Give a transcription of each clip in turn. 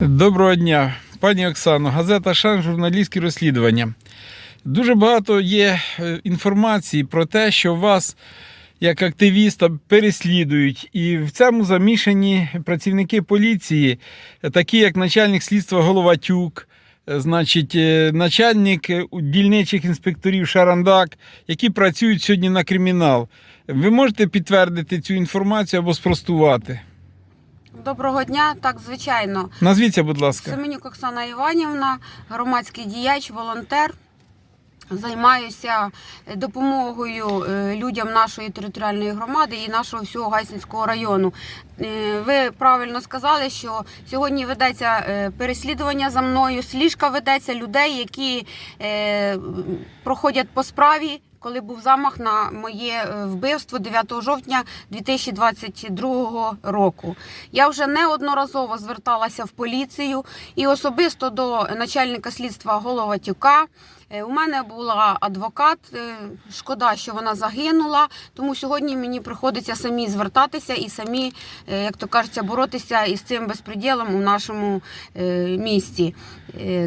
Доброго дня, пані Оксано. Газета Шан, журналістські розслідування. Дуже багато є е, інформації про те, що вас, як активіста, переслідують. І в цьому замішані працівники поліції, такі як начальник слідства Головатюк, е, значить, е, начальник дільничих інспекторів Шарандак, які працюють сьогодні на кримінал. Ви можете підтвердити цю інформацію або спростувати? Доброго дня, так звичайно. Назвіться, будь ласка. Семенюк Оксана Іванівна, громадський діяч, волонтер. Займаюся допомогою е, людям нашої територіальної громади і нашого всього Гайсинського району. Е, Ви правильно сказали, що сьогодні ведеться е, переслідування за мною, сліжка ведеться людей, які проходять по справі. Коли був замах на моє е, вбивство 9 жовтня 2022 року, я вже неодноразово зверталася в поліцію і особисто до начальника слідства Головатюка. Е, У мене була адвокат. е, Шкода, що вона загинула. Тому сьогодні мені приходиться самі звертатися і самі, е, як то кажеться, боротися із цим безпреділом у нашому місті.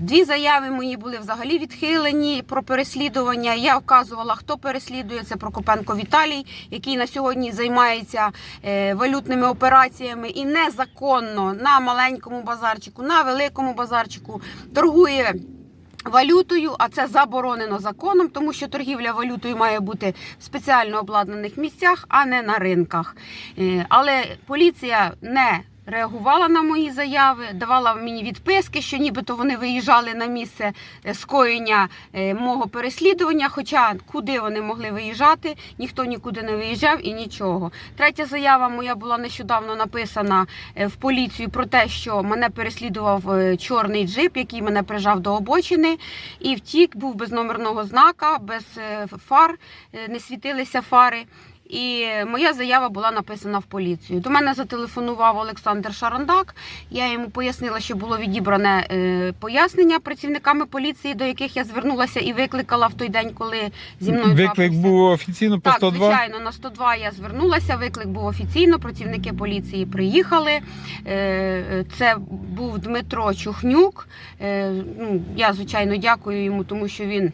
Дві заяви мої були взагалі відхилені про переслідування. Я вказувала, хто переслідує. Це Прокопенко Віталій, який на сьогодні займається валютними операціями і незаконно на маленькому базарчику, на великому базарчику торгує. Валютою, а це заборонено законом, тому що торгівля валютою має бути в спеціально обладнаних місцях, а не на ринках. Е, Але поліція не реагувала на мої заяви, давала мені відписки, що нібито вони виїжджали на місце е, скоєння е, мого переслідування. Хоча куди вони могли виїжджати, ніхто нікуди не виїжджав і нічого. Третя заява моя була нещодавно написана е, в поліцію про те, що мене переслідував чорний джип, який мене прижав до обочини, і втік, був без номерного знака, без фар, не світилися фари. І моя заява була написана в поліцію. До мене зателефонував Олександр Шарандак. Я йому пояснила, що було відібране е, пояснення працівниками поліції, до яких я звернулася і викликала в той день, коли зі мною Виклик трапився. був офіційно по Так, звичайно, на 102 я звернулася. Виклик був офіційно. Працівники поліції приїхали. Е, Це був Дмитро Чухнюк. Е, Ну, я звичайно дякую йому, тому що він.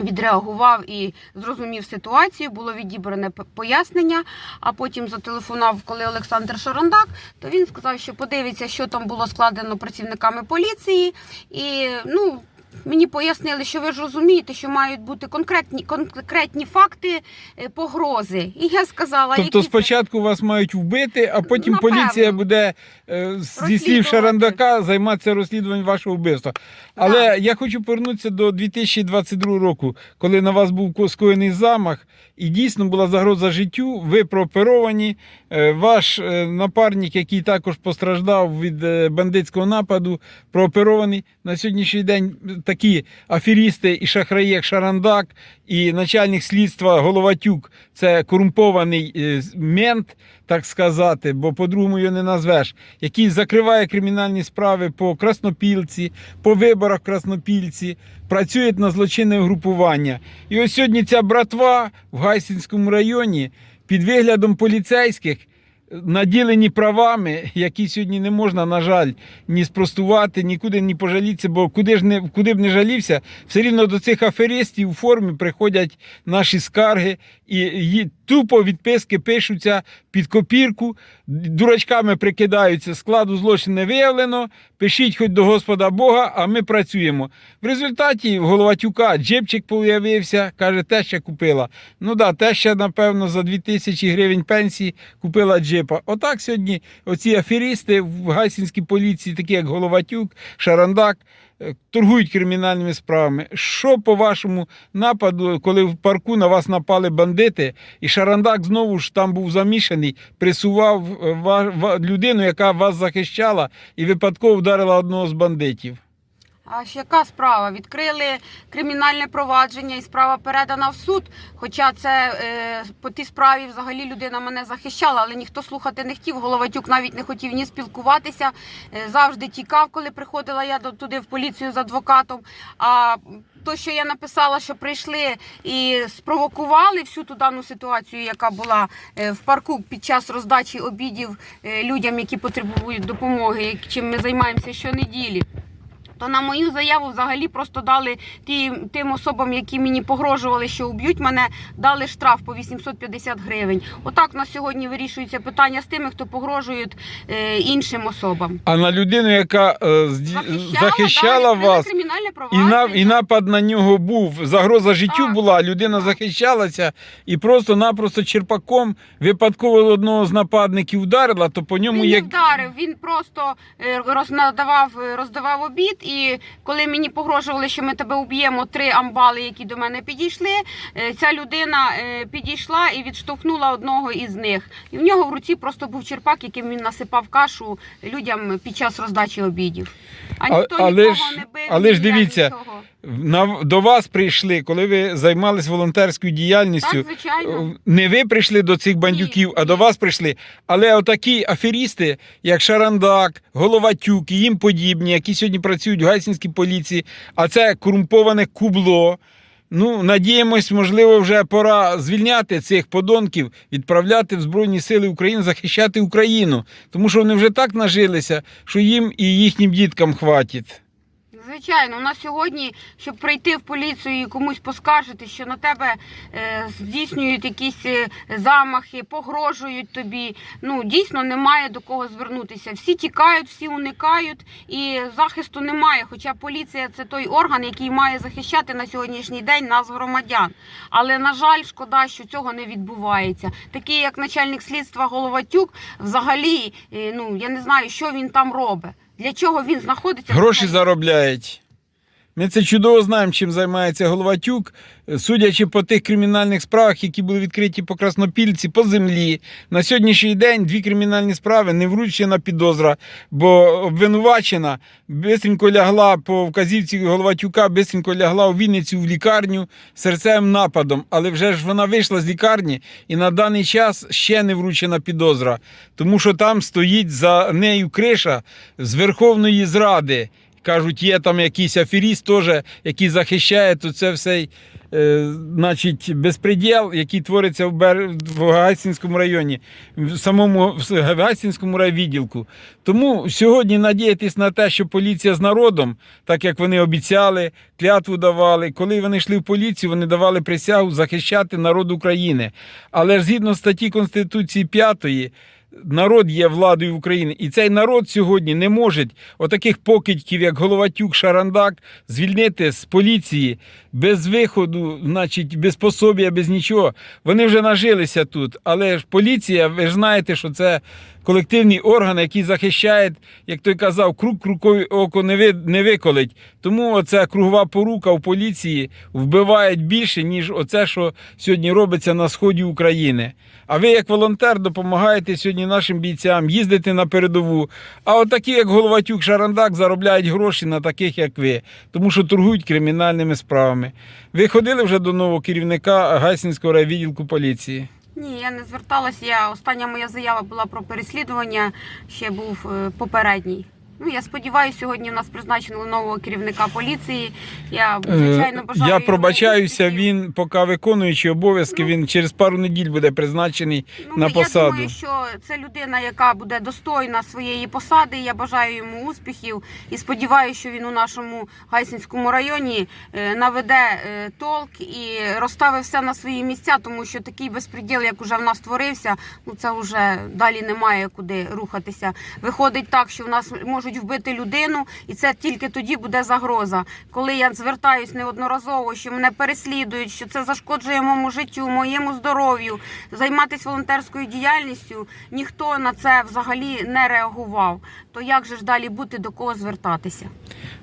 Відреагував і зрозумів ситуацію, було відібране пояснення. А потім зателефонував, коли Олександр Шарандак, то він сказав, що подивиться, що там було складено працівниками поліції. І ну мені пояснили, що ви ж розумієте, що мають бути конкретні конкретні факти е, погрози. І я сказала, Тобто які це- спочатку вас мають вбити, а потім Напевно. поліція буде е, зі слів Розслідувати. Шарандака займатися розслідуванням вашого вбивства. Але я хочу повернутися до 2022 року, коли на вас був ко- скоєний замах, і дійсно була загроза життю. Ви прооперовані. Е, Ваш е, напарник, який також постраждав від е, бандитського нападу, прооперований на сьогоднішній день. Такі аферісти і шахраї, як Шарандак, і начальник слідства Головатюк це корумпований е, мент, так сказати, бо по-другому його не назвеш, який закриває кримінальні справи по Краснопілці, по виборах Краснопільці, працює на злочинне угрупування. І ось сьогодні ця братва в Гайсинському районі під виглядом поліцейських. Наділені правами, які сьогодні не можна, на жаль, ні спростувати, нікуди ні пожалітися, бо куди ж не куди б не жалівся, все рівно до цих аферистів у формі приходять наші скарги і тупо відписки пишуться під копірку, дурачками прикидаються, складу злочину не виявлено. Пишіть хоч до Господа Бога, а ми працюємо. В результаті в Головатюка джипчик появився, каже, теща купила. Ну да, теща, напевно, за 2000 гривень пенсії купила джипа. Отак сьогодні оці аферісти в гайсінській поліції, такі як Головатюк, Шарандак, торгують кримінальними справами. Що по вашому нападу, коли в парку на вас напали бандити, і Шарандак знову ж там був замішаний, присував е, людину, яка вас захищала, і випадково вдарила одного з бандитів? А ж яка справа? Відкрили кримінальне провадження і справа передана в суд. Хоча це е, по тій справі взагалі людина мене захищала, але ніхто слухати не хотів. Головатюк навіть не хотів ні спілкуватися. Е, завжди тікав, коли приходила я до туди в поліцію з адвокатом. А то, що я написала, що прийшли і спровокували всю ту дану ситуацію, яка була е, в парку під час роздачі обідів е, людям, які потребують допомоги, чим ми займаємося щонеділі. То на мою заяву взагалі просто дали ті, тим особам, які мені погрожували, що уб'ють мене, дали штраф по 850 гривень. Отак на сьогодні вирішується питання з тими, хто погрожують е, іншим особам. А на людину, яка е, зді- захищала да, вас, і, на, і напад на нього був, загроза життю Так. була, людина захищалася і просто-напросто черпаком випадково одного з нападників вдарила, то по ньому Він як. не вдарив, він просто е, рознадавав, роздавав обід. І коли мені погрожували, що ми тебе уб'ємо, три амбали, які до мене підійшли, е, ця людина е, підійшла і відштовхнула одного із них. І в нього в руці просто був черпак, яким він насипав кашу людям під час роздачі обідів. А А- ніхто але нікого ж- не бив. але ж дивіться, нічого. На, до вас прийшли, коли ви займалися волонтерською діяльністю. Так, звичайно. Не ви прийшли до цих бандюків, Ні, а до вас прийшли. Але отакі аферісти, як Шарандак, Головатюк і їм подібні, які сьогодні працюють в Гайсінській поліції, а це корумповане кубло. Ну, надіємось, можливо, вже пора звільняти цих подонків, відправляти в Збройні Сили України, захищати Україну. Тому що вони вже так нажилися, що їм і їхнім діткам хватить. Звичайно, у нас сьогодні, щоб прийти в поліцію і комусь поскаржити, що на тебе е, здійснюють якісь е, замахи, погрожують тобі. Ну дійсно немає до кого звернутися. Всі тікають, всі уникають, і захисту немає. Хоча поліція це той орган, який має захищати на сьогоднішній день нас, громадян. Але на жаль, шкода, що цього не відбувається. Такий як начальник слідства Головатюк, взагалі, е, ну я не знаю, що він там робить. Для чого він знаходиться? Гроші заробляють. Ми це чудово знаємо, чим займається Головатюк, судячи по тих кримінальних справах, які були відкриті по Краснопільці, по землі. На сьогоднішній день дві кримінальні справи не вручена підозра, бо обвинувачена бистренько лягла по вказівці Головатюка, бистренько лягла у Вінницю в лікарню серцевим нападом. Але вже ж вона вийшла з лікарні і на даний час ще не вручена підозра, тому що там стоїть за нею криша з Верховної Зради. Кажуть, є там якийсь аферіст теж, який захищає, то це все, е, значить, безпреділ, який твориться в, Бер... в Гайсінському районі, в самому в Гайсінському райвідділку. Тому сьогодні надіятись на те, що поліція з народом, так як вони обіцяли, клятву давали. Коли вони йшли в поліцію, вони давали присягу захищати народ України. Але ж згідно статті Конституції 5 народ є владою України. І цей народ сьогодні не може отаких покидьків, як Головатюк, Шарандак, звільнити з поліції без виходу, значить, без пособія, без нічого. Вони вже нажилися тут. Але ж поліція, ви ж знаєте, що це колективний орган, який захищає, як той казав, круг крукові око не, ви, не виколить. Тому оця кругова порука в поліції вбивають більше, ніж оце, що сьогодні робиться на сході України. А ви, як волонтер, допомагаєте сьогодні нашим бійцям їздити на передову. А от такі, як Головатюк, Шарандак, заробляють гроші на таких, як ви, тому що торгують кримінальними справами. Ви ходили вже до нового керівника Гайсінського райвідділку поліції? Ні, я не зверталася. Я остання моя заява була про переслідування. Ще був е, попередній. Ну я сподіваюся, сьогодні в нас призначено нового керівника поліції. Я звичайно Е, бажаю. Я пробачаюся, успіхів. він поки виконуючий обов'язки, Ну. він через пару неділь буде призначений Ну, на я думаю, що це людина, яка буде достойна своєї посади. Я бажаю йому успіхів і сподіваюся, що він у нашому Гайсинському районі е, наведе е, толк і розставить все на свої місця, тому що такий безпреділ, як уже в нас творився, ну це вже далі немає куди рухатися. Виходить так, що в нас можуть вбити людину, і це тільки тоді буде загроза. Коли я звертаюсь неодноразово, що мене переслідують, що це зашкоджує моєму життю, моєму здоров'ю, займатися волонтерською діяльністю, ніхто на це взагалі не реагував. То як же ж далі бути, до кого звертатися?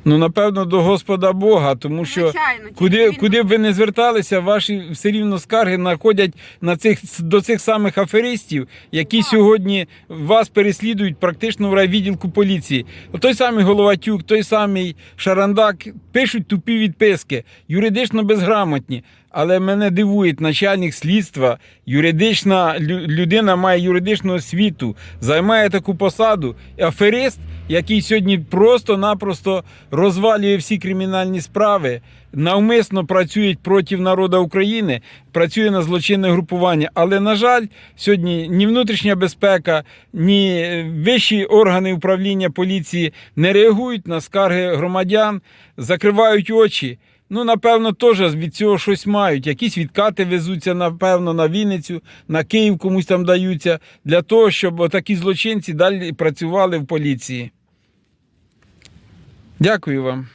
Ну, напевно, до Господа Бога, тому що. Звичайно, тільки Куди, він- куди б ви не зверталися, ваші все рівно скарги находять на цих, до цих самих аферистів, які Так. сьогодні вас переслідують практично в райвідділку поліції. Той самий Головатюк, той самий Шарандак пишуть тупі відписки, юридично безграмотні. Але мене дивує начальник слідства, юридична людина має юридичну освіту, займає таку посаду. Аферист, який сьогодні просто-напросто розвалює всі кримінальні справи, навмисно працює проти народу України, працює на злочинне групування. Але, на жаль, сьогодні ні внутрішня безпека, ні е, вищі органи управління поліції не реагують на скарги громадян, закривають очі. Ну, напевно, теж від цього щось мають. Якісь відкати везуться, напевно, на Вінницю, на Київ комусь там даються, для того, щоб такі злочинці далі працювали в поліції. Дякую вам.